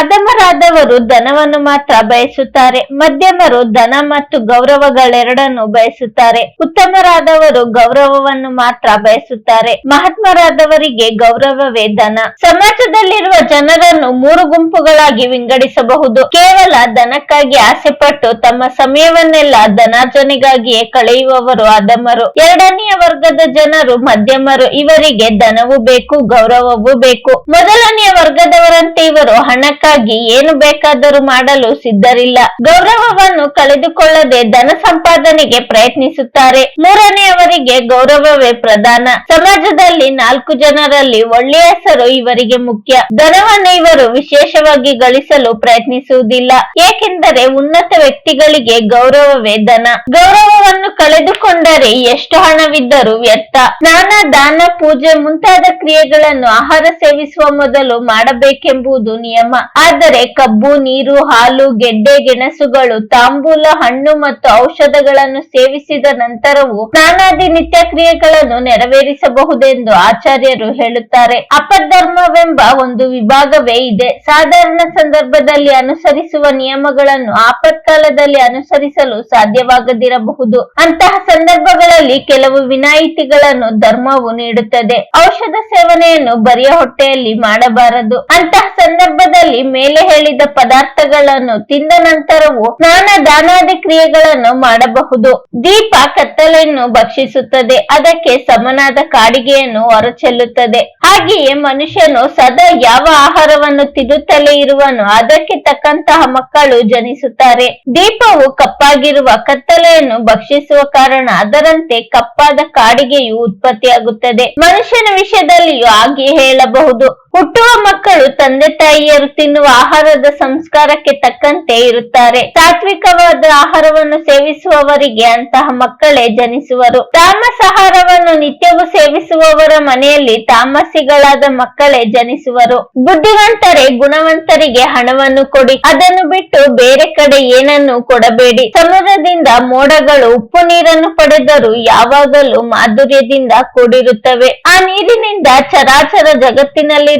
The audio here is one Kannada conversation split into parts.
ಅಧಮರಾದವರು ಧನವನ್ನು ಮಾತ್ರ ಬಯಸುತ್ತಾರೆ, ಮಧ್ಯಮರು ಧನ ಮತ್ತು ಗೌರವಗಳೆರಡನ್ನು ಬಯಸುತ್ತಾರೆ, ಉತ್ತಮರಾದವರು ಗೌರವವನ್ನು ಮಾತ್ರ ಬಯಸುತ್ತಾರೆ, ಮಹಾತ್ಮರಾದವರಿಗೆ ಗೌರವವೇ ಧನ. ಸಮಾಜದಲ್ಲಿರುವ ಜನರನ್ನು ಮೂರು ಗುಂಪುಗಳಾಗಿ ವಿಂಗಡಿಸಬಹುದು. ಕೇವಲ ಧನಕ್ಕಾಗಿ ಆಸೆಪಟ್ಟು ತಮ್ಮ ಸಮಯವನ್ನೆಲ್ಲ ಧನಾರ್ಜನೆಗಾಗಿಯೇ ಕಳೆಯುವವರು ಅಧಮರು ಎರಡನೆಯ ವರ್ಗದ ಜನರು ಮಧ್ಯಮರು. ಇವರಿಗೆ ಧನವೂ ಬೇಕು, ಗೌರವವೂ ಬೇಕು. ಮೊದಲನೆಯ ವರ್ಗದವರಂತೆ ಇವರು ಹಣಕ್ಕಾಗಿ ಏನು ಬೇಕಾದರೂ ಮಾಡಲು ಸಿದ್ಧರಿಲ್ಲ. ಗೌರವವನ್ನು ಕಳೆದುಕೊಳ್ಳದೆ ಧನ ಸಂಪಾದನೆಗೆ ಪ್ರಯತ್ನಿಸುತ್ತಾರೆ. ಮೂರನೆಯವರಿಗೆ ಗೌರವವೇ ಪ್ರಧಾನ. ಸಮಾಜದಲ್ಲಿ ನಾಲ್ಕು ಜನರಲ್ಲಿ ಒಳ್ಳೆಯ ಹೆಸರು ಇವರಿಗೆ ಮುಖ್ಯ. ಧನವನ್ನು ಇವರು ವಿಶೇಷವಾಗಿ ಗಳಿಸಲು ಪ್ರಯತ್ನಿಸುವುದಿಲ್ಲ. ಏಕೆಂದರೆ ಉನ್ನತ ವ್ಯಕ್ತಿಗಳಿಗೆ ಗೌರವವೇ ಧನ. ಗೌರವವನ್ನು ಕಳೆದುಕೊಂಡರೆ ಎಷ್ಟು ಹಣವಿದ್ದರೂ ವ್ಯರ್ಥ. ಸ್ನಾನ ದಾನ, ಪೂಜೆ ಮುಂತಾದ ಕ್ರಿಯೆಗಳನ್ನು ಆಹಾರ ಸೇವಿಸುವ ಮೊದಲು ಮಾಡಬೇಕೆಂಬುದು ನಿಯಮ. ಆದರೆ ಕಬ್ಬು, ನೀರು, ಹಾಲು, ಗೆಡ್ಡೆ, ಗೆಣಸುಗಳು, ತಾಂಬೂಲ, ಹಣ್ಣು ಮತ್ತು ಔಷಧಗಳನ್ನು ಸೇವಿಸಿದ ನಂತರವೂ ಸ್ನಾನಾದಿ ನಿತ್ಯ ಕ್ರಿಯೆಗಳನ್ನು ನೆರವೇರಿಸಬಹುದೆಂದು ಆಚಾರ್ಯರು ಹೇಳುತ್ತಾರೆ. ಅಪಧರ್ಮವೆಂಬ ಒಂದು ವಿಭಾಗವೇ ಇದೆ. ಸಾಧಾರಣ ಸಂದರ್ಭದಲ್ಲಿ ಅನುಸರಿಸುವ ನಿಯಮಗಳನ್ನು ಆಪತ್ಕಾಲದಲ್ಲಿ ಅನುಸರಿಸಲು ಸಾಧ್ಯವಾಗದಿರಬಹುದು. ಅಂತಹ ಸಂದರ್ಭಗಳಲ್ಲಿ ಕೆಲವು ವಿನಾಯಿತಿಗಳನ್ನು ಧರ್ಮವು ನೀಡುತ್ತದೆ. ಔಷಧ ಸೇವನೆಯನ್ನು ಬರಿಯ ಹೊಟ್ಟೆಯಲ್ಲಿ ಮಾಡಬಾರದು. ಅಂತಹ ಸಂದರ್ಭದಲ್ಲಿ ಮೇಲೆ ಹೇಳಿದ ಪದಾರ್ಥಗಳನ್ನು ತಿಂದ ನಂತರವೂ ಸ್ನಾನ ದಾನಾದಿ ಕ್ರಿಯೆಗಳನ್ನು ಮಾಡಬಹುದು. ದೀಪ ಕತ್ತಲೆಯನ್ನು ಭಕ್ಷಿಸುತ್ತದೆ, ಅದಕ್ಕೆ ಸಮನಾದ ಕಾಡಿಗೆಯನ್ನು ಹೊರಚೆಲ್ಲುತ್ತದೆ. ಹಾಗೆಯೇ ಮನುಷ್ಯನು ಸದಾ ಯಾವ ಆಹಾರವನ್ನು ತಿನ್ನುತ್ತಲೇ ಇರುವನು ಅದಕ್ಕೆ ತಕ್ಕಂತಹ ಮಕ್ಕಳು ಜನಿಸುತ್ತಾರೆ. ದೀಪವು ಕಪ್ಪಾಗಿರುವ ಕತ್ತಲೆಯನ್ನು ಭಕ್ಷಿಸುವ ಕಾರಣ ಅದರಂತೆ ಕಪ್ಪಾದ ಕಾಡಿಗೆಯು ಉತ್ಪತ್ತಿಯಾಗುತ್ತದೆ. ಮನುಷ್ಯನ ವಿಷಯದಲ್ಲಿಯೂ ಆಗಿ ಹೇಳಬಹುದು. ಹುಟ್ಟುವ ಮಕ್ಕಳು ತಂದೆ ತಾಯಿಯರು ತಿನ್ನುವ ಆಹಾರದ ಸಂಸ್ಕಾರಕ್ಕೆ ತಕ್ಕಂತೆ ಇರುತ್ತಾರೆ. ಸಾತ್ವಿಕವಾದ ಆಹಾರವನ್ನು ಸೇವಿಸುವವರಿಗೆ ಅಂತಹ ಮಕ್ಕಳೇ ಜನಿಸುವರು. ತಾಮಸ ಆಹಾರವನ್ನು ನಿತ್ಯವೂ ಸೇವಿಸುವವರ ಮನೆಯಲ್ಲಿ ತಾಮಸಿಗಳಾದ ಮಕ್ಕಳೇ ಜನಿಸುವರು. ಬುದ್ಧಿವಂತರೇ ಗುಣವಂತರಿಗೆ ಹಣವನ್ನು ಕೊಡಿ. ಅದನ್ನು ಬಿಟ್ಟು ಬೇರೆ ಕಡೆ ಏನನ್ನು ಕೊಡಬೇಡಿ. ಸಮುದ್ರದಿಂದ ಮೋಡಗಳು ಉಪ್ಪು ನೀರನ್ನು ಪಡೆದರೂ ಯಾವಾಗಲೂ ಮಾಧುರ್ಯದಿಂದ ಕೂಡಿರುತ್ತವೆ. ಆ ನೀರಿನಿಂದ ಚರಾಚರ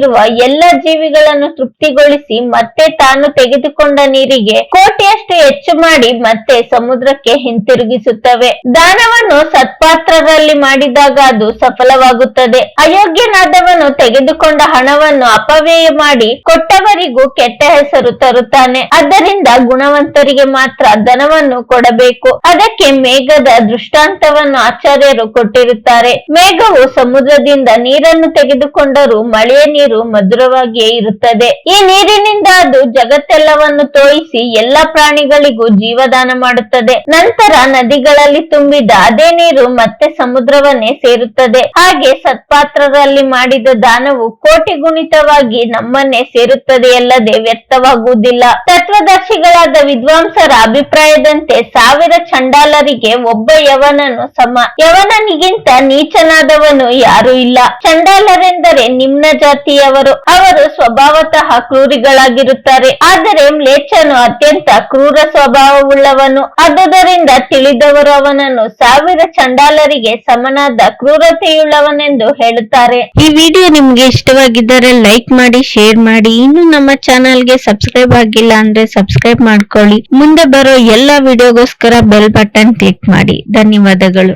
ಜಗತ್ತಿನಲ್ಲಿರುವ ಎಲ್ಲ ಜೀವಿಗಳನ್ನು ತೃಪ್ತಿಗೊಳಿಸಿ ಮತ್ತೆ ತಾನು ತೆಗೆದುಕೊಂಡ ನೀರಿಗೆ ಕೋಟಿಯಷ್ಟು ಹೆಚ್ಚು ಮಾಡಿ ಮತ್ತೆ ಸಮುದ್ರಕ್ಕೆ ಹಿಂತಿರುಗಿಸುತ್ತವೆ. ದಾನವನ್ನು ಸತ್ಪಾತ್ರದಲ್ಲಿ ಮಾಡಿದಾಗ ಅದು ಸಫಲವಾಗುತ್ತದೆ. ಅಯೋಗ್ಯನಾದವನು ತೆಗೆದುಕೊಂಡ ಹಣವನ್ನು ಅಪವ್ಯಯ ಮಾಡಿ ಕೊಟ್ಟವರಿಗೂ ಕೆಟ್ಟ ಹೆಸರು ತರುತ್ತಾನೆ. ಅದರಿಂದ ಗುಣವಂತರಿಗೆ ಮಾತ್ರ ಧನವನ್ನು ಕೊಡಬೇಕು. ಅದಕ್ಕೆ ಮೇಘದ ದೃಷ್ಟಾಂತವನ್ನು ಆಚಾರ್ಯರು ಕೊಟ್ಟಿರುತ್ತಾರೆ. ಮೇಘವು ಸಮುದ್ರದಿಂದ ನೀರನ್ನು ತೆಗೆದುಕೊಂಡರೂ ಮಳೆಯ ನೀರು ಮಧುರವಾಗಿಯೇ ಇರುತ್ತದೆ. ಈ ನೀರಿನಿಂದ ಅದು ಜಗತ್ತೆಲ್ಲವನ್ನು ತೋಯಿಸಿ ಎಲ್ಲ ಪ್ರಾಣಿಗಳಿಗೂ ಜೀವದಾನ ಮಾಡುತ್ತದೆ. ನಂತರ ನದಿಗಳಲ್ಲಿ ತುಂಬಿದ ಅದೇ ನೀರು ಮತ್ತೆ ಸಮುದ್ರವನ್ನೇ ಸೇರುತ್ತದೆ. ಹಾಗೆ ಸತ್ಪಾತ್ರರಲ್ಲಿ ಮಾಡಿದ ದಾನವು ಕೋಟಿ ಗುಣಿತವಾಗಿ ನಮ್ಮನ್ನೇ ಸೇರುತ್ತದೆಯಲ್ಲದೆ ವ್ಯರ್ಥವಾಗುವುದಿಲ್ಲ. ತತ್ವದರ್ಶಿಗಳಾದ ವಿದ್ವಾಂಸರ ಅಭಿಪ್ರಾಯದಂತೆ ಸಾವಿರ ಚಂಡಾಲರಿಗೆ ಒಬ್ಬ ಯವನನು ಸಮ. ಯವನನಿಗಿಂತ ನೀಚನಾದವನು ಯಾರೂ ಇಲ್ಲ. ಚಂಡಾಲರೆಂದರೆ ನಿಮ್ನ ಜಾತಿಯವರು ಅವರು ಸ್ವಭಾವತಃ ಕ್ರೂರಿಗಳಾಗಿರುತ್ತಾರೆ. ಆದರೆ ಮ್ಲೇಚ್ಛನು ಅತ್ಯಂತ ಕ್ರೂರ ಸ್ವಭಾವವುಳ್ಳವನು. ಆದುದರಿಂದ ತಿಳಿದವರು ಅವನನ್ನು ಸಾವಿರ ಚಂಡಾಲರಿಗೆ ಸಮನಾದ ಕ್ರೂರತೆಯುಳ್ಳವನೆಂದು ಹೇಳುತ್ತಾರೆ. ಈ ವಿಡಿಯೋ ನಿಮ್ಗೆ ಇಷ್ಟವಾಗಿದ್ದರೆ ಲೈಕ್ ಮಾಡಿ, ಶೇರ್ ಮಾಡಿ. ಇನ್ನು ನಮ್ಮ ಚಾನಲ್ಗೆ ಸಬ್ಸ್ಕ್ರೈಬ್ ಆಗಿಲ್ಲ ಅಂದ್ರೆ ಸಬ್ಸ್ಕ್ರೈಬ್ ಮಾಡ್ಕೊಳ್ಳಿ. ಮುಂದೆ ಬರೋ ಎಲ್ಲಾ ವಿಡಿಯೋಗೋಸ್ಕರ ಬೆಲ್ ಬಟನ್ ಕ್ಲಿಕ್ ಮಾಡಿ. ಧನ್ಯವಾದಗಳು.